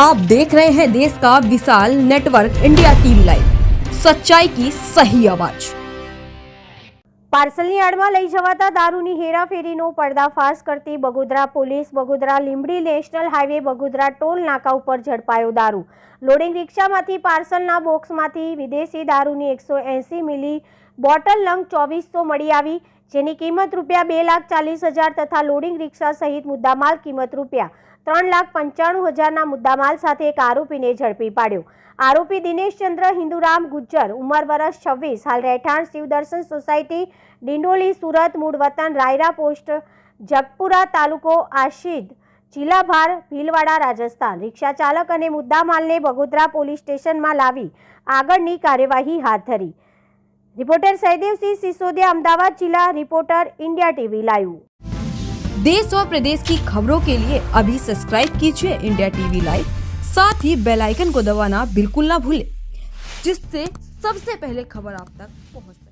आप देख रहे हैं देश का विशाल नेटवर्क इंडिया टीवी लाइव सच्चाई की सही आवाज પાર્સલની આડમાં લઈ જવાતા દારૂની હેરાફેરીનો પર્દાફાશ કરતી Bagodara police Bagodara Limbdi national highway Bagodara toll નાકા ઉપર ઝડપાયો દારૂ લોડિંગ રિક્ષામાંથી પાર્સલના બોક્સમાંથી વિદેશી દારૂની એકસો એંસી મિલી બોટલ લંગ ચોવીસો મળી આવી, જેની કિંમત રૂપિયા બે લાખ ચાલીસ હજાર તથા લોડિંગ રિક્ષા સહિત મુદ્દામાલ કિંમત રૂપિયા ત્રણ લાખ પંચાણું હજારના મુદ્દામાલ સાથે એક આરોપીને ઝડપી પાડ્યો. આરોપી દિનેશચંદ્ર હિન્દુરામ ગુજ્જર, ઉંમર વર્ષ છવ્વીસ, હાલ રહેઠાણ શિવદર્શન સોસાયટી, ડિંડોલી, સુરત મૂળ વતન રાયરા પોસ્ટ, જગપુરા તાલુકો, આશિદ, જિલ્લા ભાર, ભીલવાડા, રાજસ્થાન. રિક્ષા ચાલક અને મુદ્દામાલને બગોદરા પોલીસ સ્ટેશનમાં લાવી આગળની કાર્યવાહી હાથ ધરી. रिपोर्टर सहदेव सिंह सिसोदिया, अहमदाबाद जिला रिपोर्टर, इंडिया टीवी, लाइव। देश और प्रदेश की खबरों के लिए अभी सब्सक्राइब कीजिए इंडिया टीवी लाइव। साथ ही बेल आइकन को दबाना बिल्कुल ना भूले, जिससे सबसे पहले खबर आप तक पहुँच सके।